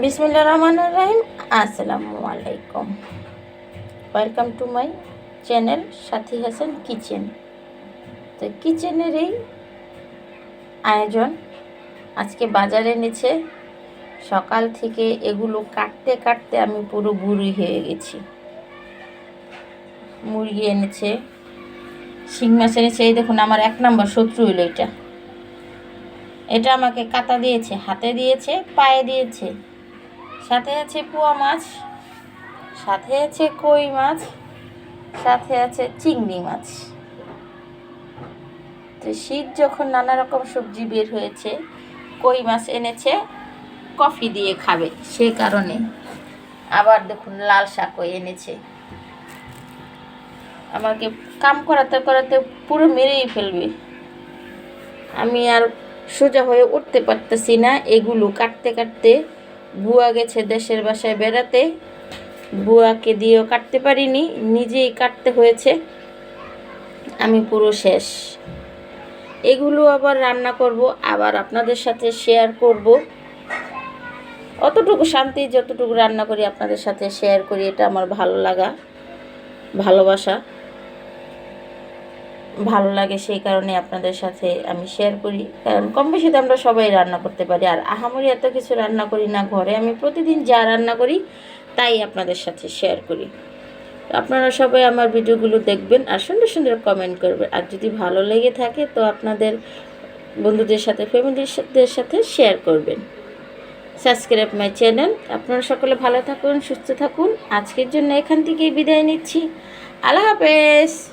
বিসমিল্লা রহমান রাহিম। আসসালামু আলাইকুম। Welcome to my channel Sathi Hasan kitchen. তো কিচেনের এই আয়োজন আজকে বাজারে এনেছে। সকাল থেকে এগুলো কাটতে কাটতে আমি পুরো বুড়ি হয়ে গেছি। মুরগি এনেছে, শিং মাছ এনেছে। এই দেখুন, আমার এক নম্বর শত্রু হলো এটা। এটা আমাকে কাতা দিয়েছে, হাতে দিয়েছে, পায়ে দিয়েছে। সাথে আছে পোয়া মাছ, সাথে আছে কই মাছ, সাথে আছে চিংড়ি মাছ। তো শীত যখন নানা রকম সবজি বের হয়েছে, কই মাছ এনেছে, কফি দিয়ে খাবে, সে কারণে। আবার দেখুন লাল শাকও এনেছে। আমাকে কাম করাতে করাতে পুরো মেরেই ফেলবে। আমি আর সোজা হয়ে উঠতে পারতেছি না, এগুলো কাটতে কাটতে বুয়া গেছে দেশের বাসায় বেড়াতে বুয়াকে দিয়েও কাটতে পারিনি, নিজেই কাটতে হয়েছে। আমি পুরো শেষ। এগুলো আবার রান্না করব, আবার আপনাদের সাথে শেয়ার করব। অতটুকু শান্তি, যতটুকু রান্না করি আপনাদের সাথে শেয়ার করি, এটা আমার ভালো লাগা, ভালোবাসা। ভালো লাগে, সেই কারণে আপনাদের সাথে আমি শেয়ার করি। কারণ কম বেশি তো আমরা সবাই রান্না করতে পারি। আর আহামরি এত কিছু রান্না করি না, ঘরে আমি প্রতিদিন যা রান্না করি, তাই আপনাদের সাথে শেয়ার করি। আপনারা সবাই আমার ভিডিওগুলো দেখবেন আর সুন্দর সুন্দর কমেন্ট করবেন। আর যদি ভালো লেগে থাকে, তো আপনাদের বন্ধুদের সাথে, ফ্যামিলিদের সাথে শেয়ার করবেন। সাবস্ক্রাইব মাই চ্যানেল আপনারা সকলে ভালো থাকুন, সুস্থ থাকুন। আজকের জন্য এখান থেকেই বিদায় নিচ্ছি। আল্লাহ হাফেজ!